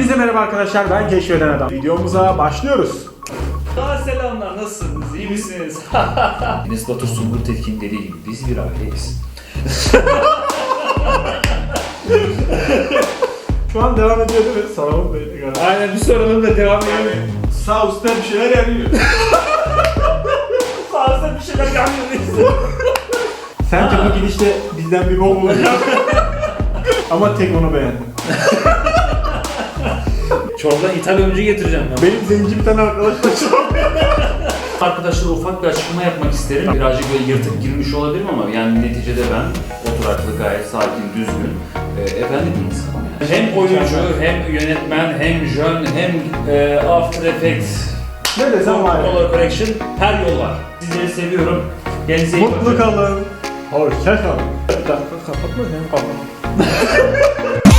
Hepinize merhaba arkadaşlar ben Keşfeden Adam. Videomuza başlıyoruz. Aa, selamlar nasılsınız? İyi misiniz? Enes Batur Sungur Tetkin dediği gibi biz bir aileyiz. Şu an devam ediyor değil mi? Soralım da. Aynen bir soralım da devam edelim. Sağ üstte bir şeyler yanıyor. Sağda bir şeyler yanmıyor Sence bu gidişle bizden bir bok olur. Ama tek onu beğendim. Çorba ithal öncü getireceğim ben. Benim zenci bir tane arkadaş var. Arkadaşlar ufak bir açıklama yapmak isterim. Birazcık böyle yırtık girmiş olabilirim ama yani neticede ben oturaklı gayet sakin, düzgün, e, efendi bir insanım yani. Hem oyuncu, hem yönetmen, hem jön, hem e, After Effects, ne desem var ya. Color Correction her yol var. Sizleri seviyorum. Kendinize iyi Mutlu bakın. kalın. Hoşça kalın. Bir dakika kapatma hem kapatma.